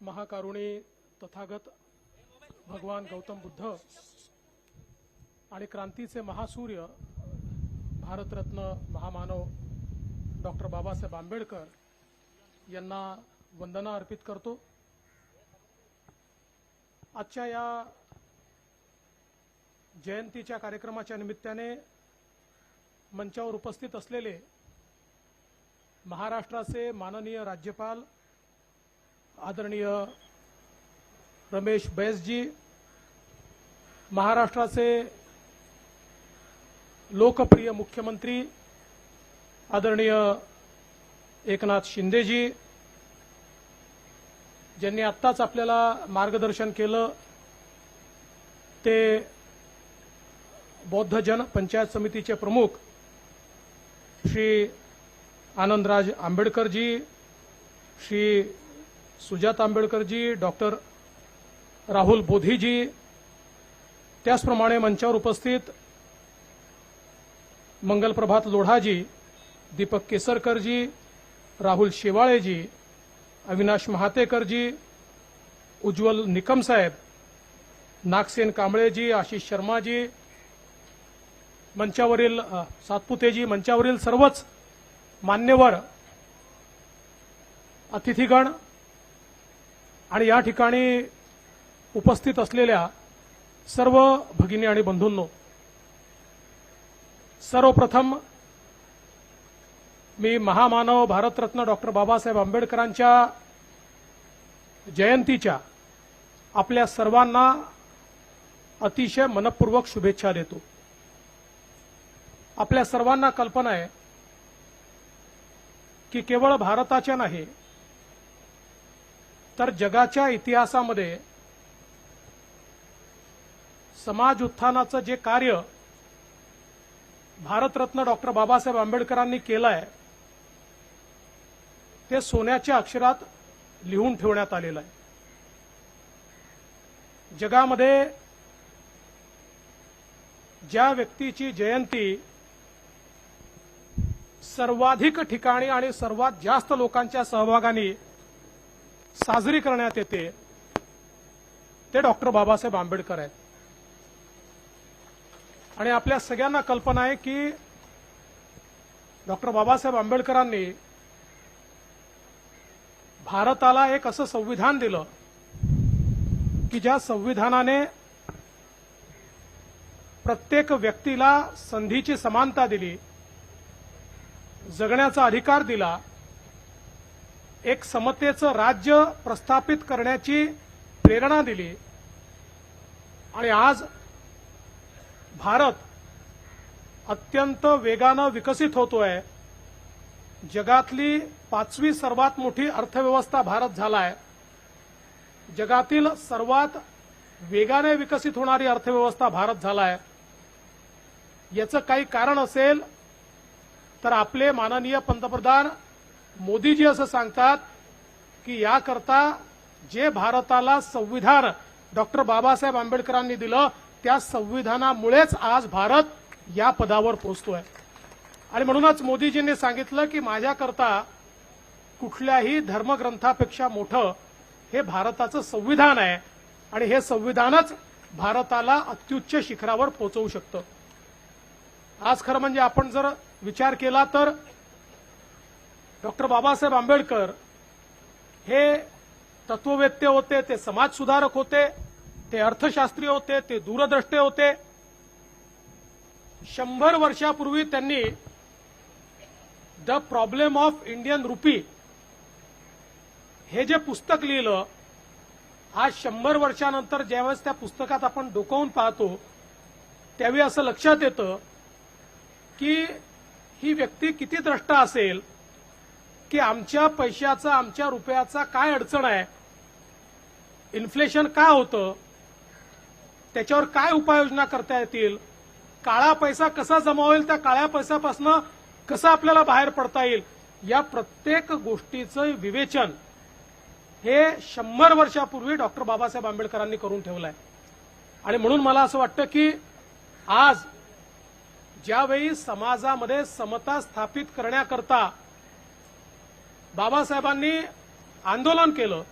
महाकारुणी तथागत भगवान गौतम बुद्ध आणि क्रांतीचे महासूर्य भारतरत्न महामानव डॉक्टर बाबासाहेब आंबेडकर यांना वंदना अर्पित करतो. आजच्या या जयंतीच्या कार्यक्रमाच्या निमित्ताने मंचावर उपस्थित असलेले महाराष्ट्राचे माननीय राज्यपाल आदरणीय रमेश बैसजी महाराष्ट्राचे लोकप्रिय मुख्यमंत्री आदरणीय एकनाथ शिंदेजी ज्यांनी आत्ताच आपल्याला मार्गदर्शन केलं ते बौद्ध जन पंचायत समितीचे प्रमुख श्री आनंदराज आंबेडकरजी श्री सुजात आंबेडकरजी डॉक्टर राहुल बोधीजी त्याचप्रमाणे मंचावर उपस्थित मंगलप्रभात लोढाजी दीपक केसरकरजी राहुल शेवाळेजी अविनाश महातेकरजी उज्ज्वल निकम साहेब नागसेन कांबळेजी आशिष शर्माजी मंचावरील सातपुतेजी मंचावरील सर्वच मान्यवर अतिथीगण आणि या ठिकाणी उपस्थित असलेल्या सर्व भगिनी आणि बंधूंनो सर्वप्रथम मी महामानव भारतरत्न डॉक्टर बाबासाहेब आंबेडकरांच्या जयंतीच्या आपल्या सर्वांना अतिशय मनपूर्वक शुभेच्छा देतो. आपल्या सर्वांना कल्पना आहे की केवळ भारताच्या नाही तर जगाच्या इतिहासामध्ये समाज उत्थानाचं जे कार्य भारतरत्न डॉक्टर बाबासाहेब आंबेडकरांनी केलं आहे ते सोन्याच्या अक्षरात लिहून ठेवण्यात आलेलं आहे. जगामध्ये ज्या व्यक्तीची जयंती सर्वाधिक ठिकाणी आणि सर्वात जास्त लोकांच्या सहभागाने साजरी करण्यात येते. ते डॉक्टर बाबासाहेब आंबेडकर आहेत. आणि आपल्या सगळ्यांना कल्पना आहे की डॉक्टर बाबासाहेब आंबेडकरांनी भारताला एक असं संविधान दिलं की ज्या संविधानाने प्रत्येक व्यक्तीला संधीची समानता दिली जगण्याचा अधिकार दिला एक समतेचं राज्य प्रस्थापित करण्याची प्रेरणा दिली. आणि आज भारत अत्यंत वेगानं विकसित होतोय. जगातली पाचवी सर्वात मोठी अर्थव्यवस्था भारत झालाय. जगातील सर्वात वेगाने विकसित होणारी अर्थव्यवस्था भारत झालाय. याचं काही कारण असेल तर आपले माननीय पंतप्रधान मोदीजी असं सांगतात की याकरता जे भारताला संविधान डॉक्टर बाबासाहेब आंबेडकरांनी दिलं त्या संविधानामुळेच आज भारत या पदावर पोहोचतोय. आणि म्हणूनच मोदीजींनी सांगितलं की माझ्याकरता कुठल्याही धर्मग्रंथापेक्षा मोठं हे भारताचं संविधान आहे आणि हे संविधानच भारताला अत्युच्च शिखरावर पोहोचवू शकतं. आज खरं म्हणजे आपण जर विचार केला तर डॉक्टर बाबासाहेब आंबेडकर हे तत्ववेत्ते होते ते समाजसुधारक होते ते अर्थशास्त्रीय होते ते दूरदृष्टे होते. शंभर वर्षापूर्वी त्यांनी the problem of Indian rupee हे जे पुस्तक लिहिलं आज शंभर वर्षानंतर ज्यावेळेस त्या पुस्तकात आपण डोकावून पाहतो त्यावेळी असं लक्षात येतं की ही व्यक्ती किती द्रष्टा असेल की आमच्या पैशाचा आमच्या रुपयाचा काय अडचण आहे? इन्फ्लेशन का होतं? त्याच्यावर काय उपाययोजना करता येतील? काळा पैसा कसा जमा होईल? त्या काळ्या पैशापासून कसं आपल्याला बाहेर पडता येईल? या प्रत्येक गोष्टीचं विवेचन हे शंभर वर्षापूर्वी डॉक्टर बाबासाहेब आंबेडकरांनी करून ठेवलं आहे आणि म्हणून मला असं वाटतं की आज ज्यावेळी समाजामध्ये समता स्थापित करण्याकरता बाबासाहेबांनी आंदोलन केलं.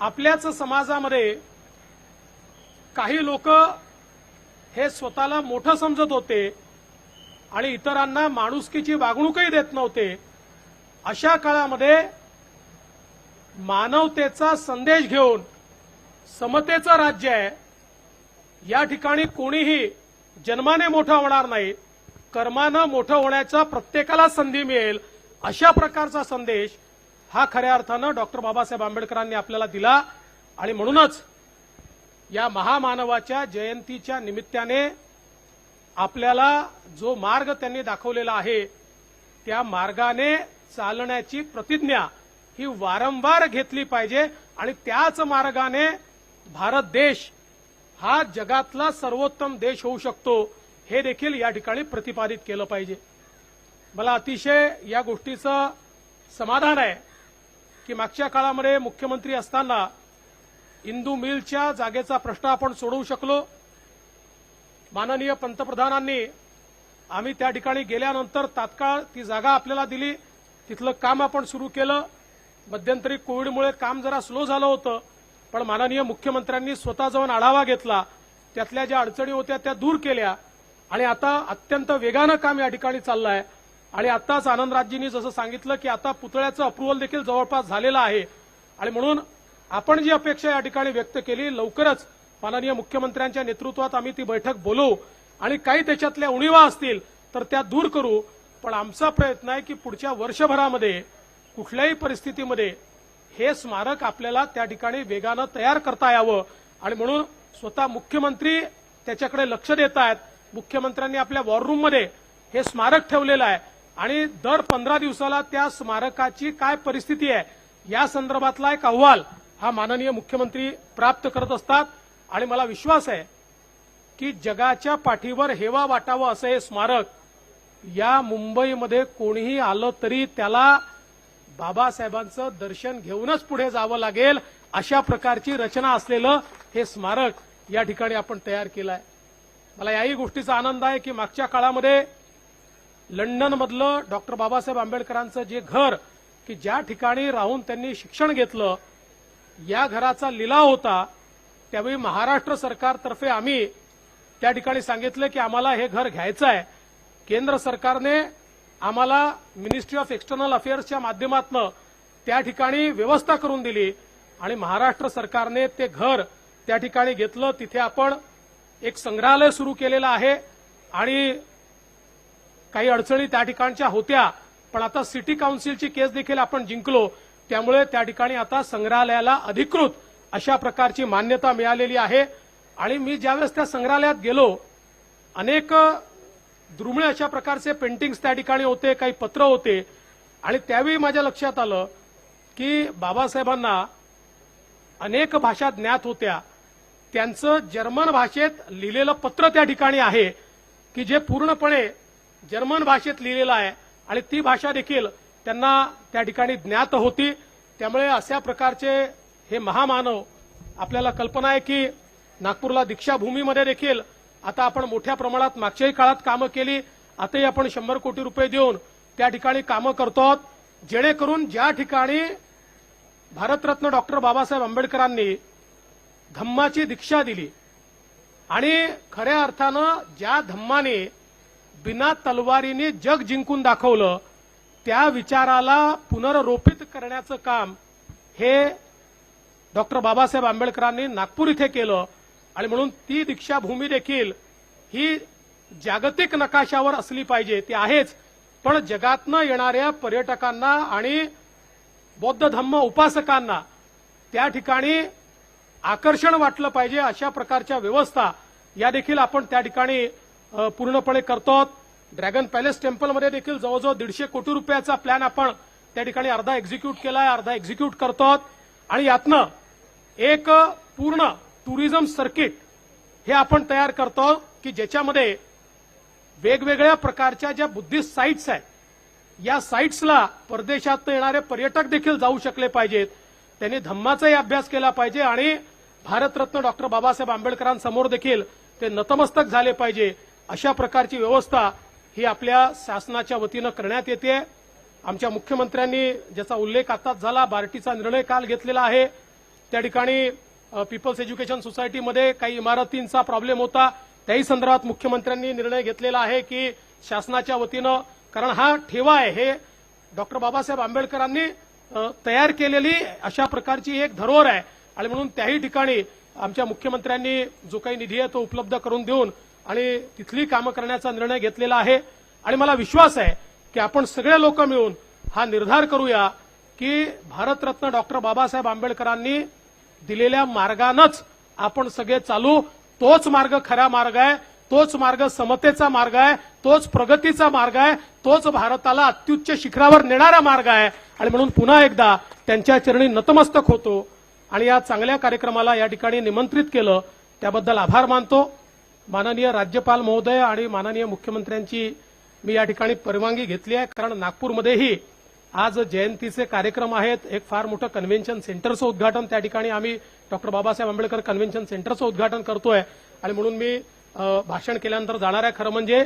आपल्याच समाजामध्ये काही लोक हे स्वतःला मोठं समजत होते आणि इतरांना माणुसकीची वागणूकही देत नव्हते. अशा काळामध्ये मानवतेचा संदेश घेऊन समतेचं राज्य आहे. या ठिकाणी कोणीही जन्माने मोठं होणार नाही. कर्मानं मोठं होण्याचा प्रत्येकाला संधी मिळेल. अशा प्रकारचा संदेश हा खऱ्या अर्थानं डॉक्टर बाबासाहेब आंबेडकरांनी आपल्याला दिला. आणि म्हणूनच या महामानवाच्या जयंतीच्या निमित्ताने आपल्याला जो मार्ग त्यांनी दाखवलेला आहे त्या मार्गाने चालण्याची प्रतिज्ञा ही वारंवार घेतली पाहिजे. आणि त्याच मार्गाने भारत देश हा जगातला सर्वोत्तम देश होऊ शकतो हे देखील या ठिकाणी प्रतिपादित केलं पाहिजे. मला अतिशय या गोष्टीचं समाधान आहे की मागच्या काळामध्ये मुख्यमंत्री असताना इंदू मिलच्या जागेचा प्रश्न आपण सोडवू शकलो. माननीय पंतप्रधानांनी आम्ही त्या ठिकाणी गेल्यानंतर तात्काळ ती जागा आपल्याला दिली. तिथलं काम आपण सुरू केलं. मध्यंतरी कोविडमुळे काम जरा स्लो झालं होतं पण माननीय मुख्यमंत्र्यांनी स्वतः जाऊन आढावा घेतला. त्यातल्या ज्या अडचणी होत्या त्या दूर केल्या. आणि आता अत्यंत वेगानं काम या ठिकाणी चाललं आहे आणि आताच आनंदराजजींनी जसं सांगितलं की आता पुतळ्याचं अप्रुव्हल देखील जवळपास झालेलं आहे. आणि म्हणून आपण जी अपेक्षा या ठिकाणी व्यक्त केली लवकरच माननीय मुख्यमंत्र्यांच्या नेतृत्वात आम्ही ती बैठक बोलवू आणि काही त्याच्यातल्या उणीवा असतील तर त्या दूर करू. पण आमचा प्रयत्न आहे की पुढच्या वर्षभरामध्ये कुठल्याही परिस्थितीमध्ये हे स्मारक आपल्याला त्या ठिकाणी वेगानं तयार करता यावं. आणि म्हणून स्वतः मुख्यमंत्री त्याच्याकडे लक्ष देत आहेत. मुख्यमंत्र्यांनी आपल्या वॉररूममध्ये हे स्मारक ठेवलेलं आहे. आणि दर पंधरा दिवसाला त्या स्मारकाची काय परिस्थिती आहे या संदर्भातला एक अहवाल हा माननीय मुख्यमंत्री प्राप्त करत असतात. आणि मला विश्वास आहे की जगाच्या पाठीवर हेवा वाटावं असं हे स्मारक या मुंबईमध्ये कोणीही आलं तरी त्याला बाबासाहेबांचं दर्शन घेऊनच पुढे जावं लागेल अशा प्रकारची रचना असलेलं हे स्मारक या ठिकाणी आपण तयार केलं आहे मला याही गोष्टीचा आनंद आहे की मागच्या काळामध्ये लंडनमधलं डॉक्टर बाबासाहेब आंबेडकरांचं जे घर की ज्या ठिकाणी राहून त्यांनी शिक्षण घेतलं या घराचा लिलाव होता. त्यावेळी महाराष्ट्र सरकारतर्फे आम्ही त्या ठिकाणी सांगितलं की आम्हाला हे घर घ्यायचं आहे केंद्र सरकारने आम्हाला मिनिस्ट्री ऑफ एक्सटर्नल अफेअर्सच्या माध्यमातून त्या ठिकाणी व्यवस्था करून दिली आणि महाराष्ट्र सरकारने ते घर त्या ठिकाणी घेतलं. तिथे आपण एक संग्रहालय सुरू केलेलं आहे आणि काही अडचणी त्या ठिकाणच्या होत्या पण आता सिटी काउन्सिलची केस देखील आपण जिंकलो. त्यामुळे त्या ठिकाणी आता संग्रहालयाला अधिकृत अशा प्रकारची मान्यता मिळालेली आहे. आणि मी ज्यावेळेस त्या संग्रहालयात गेलो अनेक दुर्मिळ अशा प्रकारचे पेंटिंग्स त्या ठिकाणी होते काही पत्र होते. आणि त्यावेळी माझ्या लक्षात आलं की बाबासाहेबांना अनेक भाषा ज्ञात होत्या. त्यांचं जर्मन भाषेत लिहिलेलं पत्र त्या ठिकाणी आहे की जे पूर्णपणे जर्मन भाषेत लिहिलेलं आहे आणि ती भाषा देखील त्यांना त्या ठिकाणी ज्ञात होती. त्यामुळे अशा प्रकारचे हे महामानव आपल्याला कल्पना आहे की नागपूरला दीक्षाभूमीमध्ये देखील आता आपण मोठ्या प्रमाणात मागच्याही काळात कामं केली. आताही आपण शंभर कोटी रुपये देऊन त्या ठिकाणी कामं करतो आहोत. जेणेकरून ज्या ठिकाणी भारतरत्न डॉक्टर बाबासाहेब आंबेडकरांनी धम्माची दीक्षा दिली आणि खऱ्या अर्थानं ज्या धम्माने बिना तलवारीने जग जिंकून दाखवलं त्या विचाराला पुनर्रोपित करण्याचं काम हे डॉक्टर बाबासाहेब आंबेडकरांनी नागपूर इथे केलं. आणि म्हणून ती दीक्षाभूमी देखील ही जागतिक नकाशावर असली पाहिजे. ती आहेच. पण जगातनं येणाऱ्या पर्यटकांना आणि बौद्ध धम्म उपासकांना त्या ठिकाणी आकर्षण वाटलं पाहिजे अशा प्रकारच्या व्यवस्था या देखील आपण त्या ठिकाणी पूर्णपणे करतो ड्रॅगन पॅलेस टेम्पलमध्ये देखील जवळजवळ दीडशे कोटी रुपयाचा प्लॅन आपण त्या ठिकाणी अर्धा एक्झिक्यूट केलाय अर्धा एक्झिक्यूट करतो आणि यातनं एक पूर्ण टुरिझम सर्किट हे आपण तयार करतो की ज्याच्यामध्ये वेगवेगळ्या प्रकारच्या ज्या बुद्धिस्ट साईट्स आहेत या साईट्सला परदेशात येणारे पर्यटक देखील जाऊ शकले पाहिजेत. त्यांनी धम्माचाही अभ्यास केला पाहिजे आणि भारतरत्न डॉक्टर बाबासाहेब आंबेडकरांसमोर देखील ते नतमस्तक झाले पाहिजे. अशा प्रकारची व्यवस्था ही आपल्या शासनाच्या वतीनं करण्यात येते. आमच्या मुख्यमंत्र्यांनी ज्याचा उल्लेख आताच झाला बार्टीचा निर्णय काल घेतलेला आहे. त्या ठिकाणी पीपल्स एज्युकेशन सोसायटीमध्ये काही इमारतींचा प्रॉब्लेम होता. त्याही संदर्भात मुख्यमंत्र्यांनी निर्णय घेतलेला आहे की शासनाच्या वतीनं कारण हा ठेवा आहे हे डॉक्टर बाबासाहेब आंबेडकरांनी तयार केलेली अशा प्रकारची एक धरोहर आहे. आणि म्हणून त्याही ठिकाणी आमच्या मुख्यमंत्र्यांनी जो काही निधी आहे तो उपलब्ध करून देऊन आणि तिथली कामं करण्याचा निर्णय घेतलेला आहे. आणि मला विश्वास आहे की आपण सगळे लोक मिळून हा निर्धार करूया की भारतरत्न डॉक्टर बाबासाहेब आंबेडकरांनी दिलेल्या मार्गानंच आपण सगळे चालू. तोच मार्ग खरा मार्ग आहे तोच मार्ग समतेचा मार्ग आहे तोच प्रगतीचा मार्ग आहे तोच भारताला अत्युच्च शिखरावर नेणारा मार्ग आहे. आणि म्हणून पुन्हा एकदा त्यांच्या चरणी नतमस्तक होतो. आणि या चांगल्या कार्यक्रमाला या ठिकाणी निमंत्रित केलं. त्याबद्दल आभार मानतो. माननीय राज्यपाल महोदय आणि माननीय मुख्यमंत्र्यांची मी या ठिकाणी परवानगी घेतली आहे. कारण नागपूरमध्येही आज जयंतीचे कार्यक्रम आहेत. एक फार मोठं कन्व्हेन्शन सेंटरचं उद्घाटन त्या ठिकाणी आम्ही डॉक्टर बाबासाहेब आंबेडकर कन्व्हेन्शन सेंटरचं उद्घाटन करतोय. आणि म्हणून मी भाषण केल्यानंतर जाणार आहे. खरं म्हणजे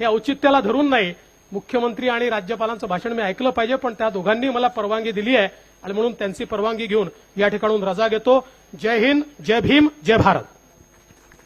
हे औचित्याला धरून नाही. मुख्यमंत्री आणि राज्यपालांचं भाषण मी ऐकलं पाहिजे पण त्या दोघांनी मला परवानगी दिली आहे. आणि म्हणून त्यांची परवानगी घेऊन या ठिकाणून रजा घेतो. जय हिंद जय भीम जय भारत.